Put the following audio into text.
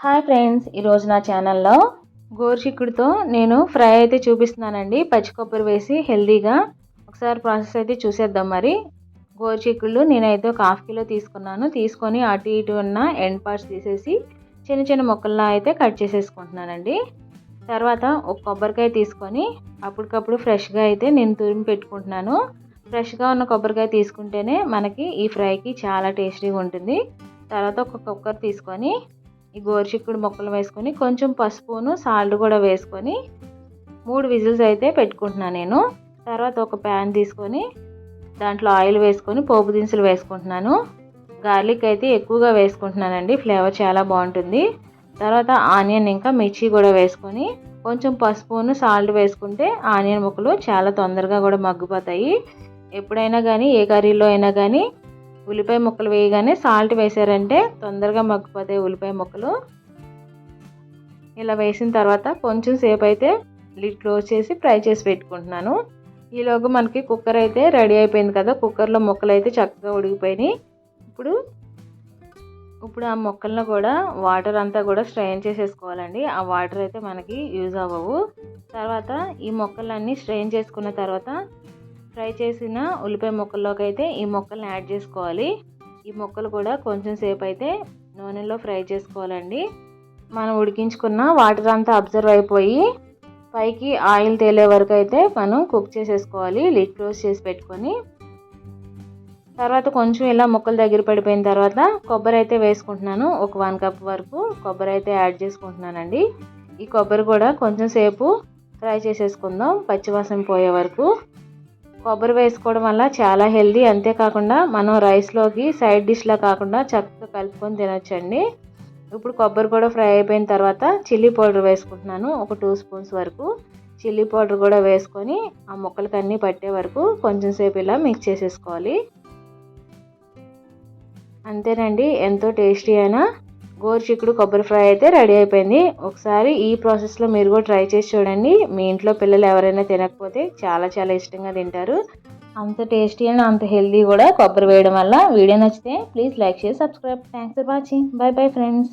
Hi friends ఈరోజు నా ఛానల్లో గోరుచిక్కుడుతో నేను ఫ్రై అయితే చూపిస్తున్నానండి. పచ్చి కొబ్బరి వేసి హెల్దీగా ఒకసారి ప్రాసెస్ అయితే చూసేద్దాం మరి. గోరుచిక్కుళ్ళు నేనైతే ఒక హాఫ్ కిలో తీసుకున్నాను. తీసుకొని అటు ఇటు ఉన్న ఎండ్ పార్ట్స్ తీసేసి చిన్న చిన్న ముక్కల్లా అయితే కట్ చేసేసుకుంటున్నానండి. తర్వాత ఒక కొబ్బరికాయ తీసుకొని అప్పటికప్పుడు ఫ్రెష్గా అయితే నేను తురిమి పెట్టుకుంటున్నాను. ఫ్రెష్గా ఉన్న కొబ్బరికాయ తీసుకుంటేనే మనకి ఈ ఫ్రైకి చాలా టేస్టీగా ఉంటుంది. తర్వాత ఒక కుక్కర్ తీసుకొని ఈ గోరుచిక్కుడు ముక్కలు వేసుకొని కొంచెం పసుపును సాల్ట్ కూడా వేసుకొని మూడు విజిల్స్ అయితే పెట్టుకుంటున్నాను నేను. తర్వాత ఒక ప్యాన్ తీసుకొని దాంట్లో ఆయిల్ వేసుకొని పోపు దినుసులు వేసుకుంటున్నాను. గార్లిక్ అయితే ఎక్కువగా వేసుకుంటున్నానండి ఫ్లేవర్ చాలా బాగుంటుంది. తర్వాత ఆనియన్ ఇంకా మిర్చి కూడా వేసుకొని కొంచెం పసుపును సాల్ట్ వేసుకుంటే ఆనియన్ ముక్కలు చాలా తొందరగా కూడా మగ్గిపోతాయి. ఎప్పుడైనా కానీ ఏ కర్రీలో అయినా కానీ ఉల్లిపాయ ముక్కలు వేయగానే సాల్ట్ వేసారంటే తొందరగా మగ్గిపోతాయి ఉల్లిపాయ ముక్కలు. ఇలా వేసిన తర్వాత కొంచెం సేపు అయితే లిడ్ క్లోజ్ చేసి ఫ్రై చేసి పెట్టుకుంటున్నాను. ఈలోగా మనకి కుక్కర్ అయితే రెడీ అయిపోయింది కదా కుక్కర్లో ముక్కలు అయితే చక్కగా ఉడికిపోయినాయి. ఇప్పుడు ఇప్పుడు ఆ మొక్కలను కూడా వాటర్ అంతా కూడా స్ట్రెయిన్ చేసేసుకోవాలండి. ఆ వాటర్ అయితే మనకి యూజ్ అవ్వవు. తర్వాత ఈ మొక్కలన్నీ స్ట్రెయిన్ చేసుకున్న తర్వాత ఫ్రై చేసిన ఉల్లిపాయ ముక్కల్లోకి అయితే ఈ మొక్కల్ని యాడ్ చేసుకోవాలి. ఈ మొక్కలు కూడా కొంచెం సేపు అయితే నూనెలో ఫ్రై చేసుకోవాలండి. మనం ఉడికించుకున్న వాటర్ అంతా అబ్జర్వ్ అయిపోయి పైకి ఆయిల్ తేలే వరకు అయితే మనం కుక్ చేసేసుకోవాలి. లిడ్ క్లోజ్ చేసి పెట్టుకొని. తర్వాత కొంచెం ఇలా ముక్కలు దగ్గర పడిపోయిన తర్వాత కొబ్బరి అయితే వేసుకుంటున్నాను. ఒక వన్ కప్ వరకు కొబ్బరి అయితే యాడ్ చేసుకుంటున్నానండి. ఈ కొబ్బరి కూడా కొంచెం సేపు ఫ్రై చేసేసుకుందాం. పచ్చివాసన పోయే వరకు. కొబ్బరి వేసుకోవడం వల్ల చాలా హెల్దీ. అంతేకాకుండా మనం రైస్లోకి సైడ్ డిష్లా కాకుండా చక్కగా కలుపుకొని తినొచ్చండి. ఇప్పుడు కొబ్బరి కూడా ఫ్రై అయిపోయిన తర్వాత చిల్లీ పౌడర్ వేసుకుంటున్నాను. ఒక టూ స్పూన్స్ వరకు చిల్లీ పౌడర్ కూడా వేసుకొని ఆ ముక్కలకి అన్నీ పట్టే వరకు కొంచెం సేపు ఇలా మిక్స్ చేసేసుకోవాలి. అంతేనండి. ఎంతో టేస్టీ అయినా గోరు చిక్కుడు కొబ్బరి ఫ్రై అయితే రెడీ అయిపోయింది. ఒకసారి ఈ ప్రాసెస్లో మీరు కూడా ట్రై చేసి చూడండి. మీ ఇంట్లో పిల్లలు ఎవరైనా తినకపోతే చాలా చాలా ఇష్టంగా తింటారు. అంత టేస్టీ అండ్ అంత హెల్దీ కూడా కొబ్బరి వేయడం వల్ల వీడియో నచ్చితే ప్లీజ్ లైక్ చేసి subscribe. Thanks for watching. Bye bye friends.